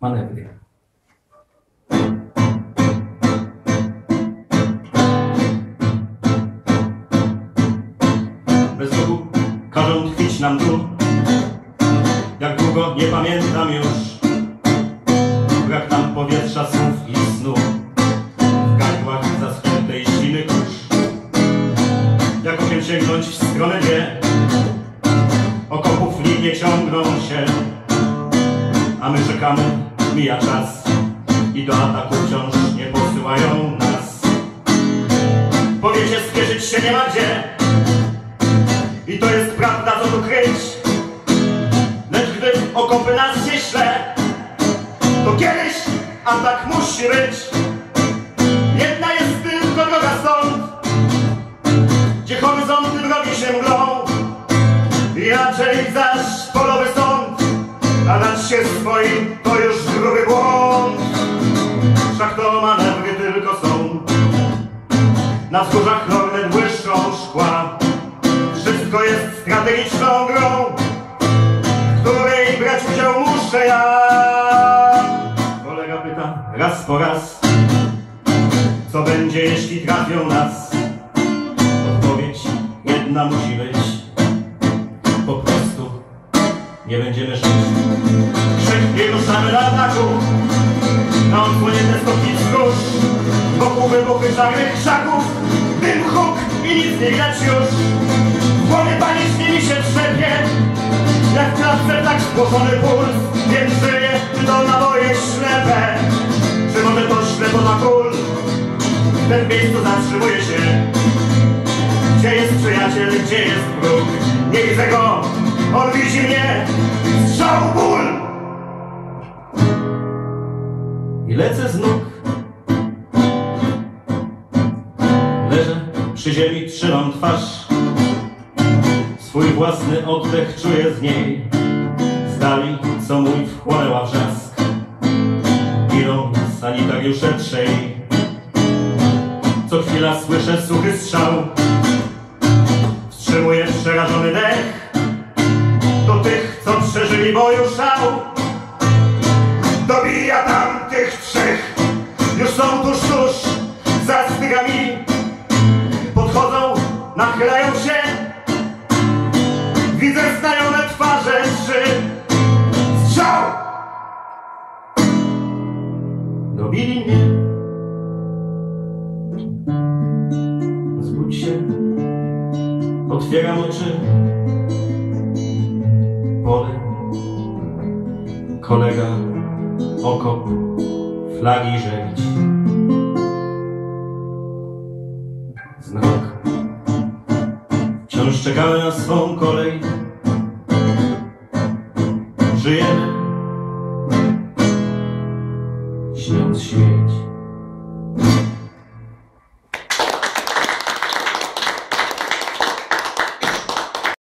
manewry. Bez ruchu każą tkwić nam tu, jak długo nie pamiętam już. Brak nam powietrza, słów i snu, w gardłach zaschniętej zimy kurz. Jak umiem sięgnąć w stronę dwie, okopów linie ciągną się, a my czekamy, mija czas i do ataku wciąż nie posyłają nas. Powiecie, spieszyć się nie ma gdzie i to jest prawda, co tu kryć. Lecz gdy okopy nas się śle, to kiedyś atak musi być. Jedna jest tylko droga stąd, gdzie horyzonty drogi się mglą, inaczej zaś polowy sąd, a dać się swoim to już na wzgórzach Nornet błyszczą szkła. Wszystko jest strategiczną grą, której brać udział muszę ja. Kolega pyta raz po raz, co będzie jeśli trafią nas? Odpowiedź jedna musi być, po prostu nie będziemy żyć. I ruszamy na ataku, na odsłonięte stopni wzgórz, wokół wybuchy czarnych krzaków, nic nie widać już. W głowie mi się trzepie, jak w klatce tak spłoszony puls, więc żyje, czy to naboje ślepe, czy może to ślepota kul. W tym miejscu zatrzymuje się, gdzie jest przyjaciel, gdzie jest wróg. Nie widzę go, on widzi mnie, strzał ból. I lecę z nóg. Ziemi, trzymam twarz. Swój własny oddech czuję z niej. Z dali, co mój wchłonęła wrzask. Idą sanitariusze trzej. Co chwila słyszę suchy strzał. Wstrzymuję przerażony dech. Do tych, co przeżyli boju szał. Dobija tam tych trzech. Już są tuż, tuż Widzę znajome twarze trzy. Strzał! Dobili mnie. Zbudź się. Otwieram oczy. Pole. Kolega. Okop. Flagi żelić. Zmrok. Wciąż czekamy na swą kolej. Żyjemy. Śniąc śmierć.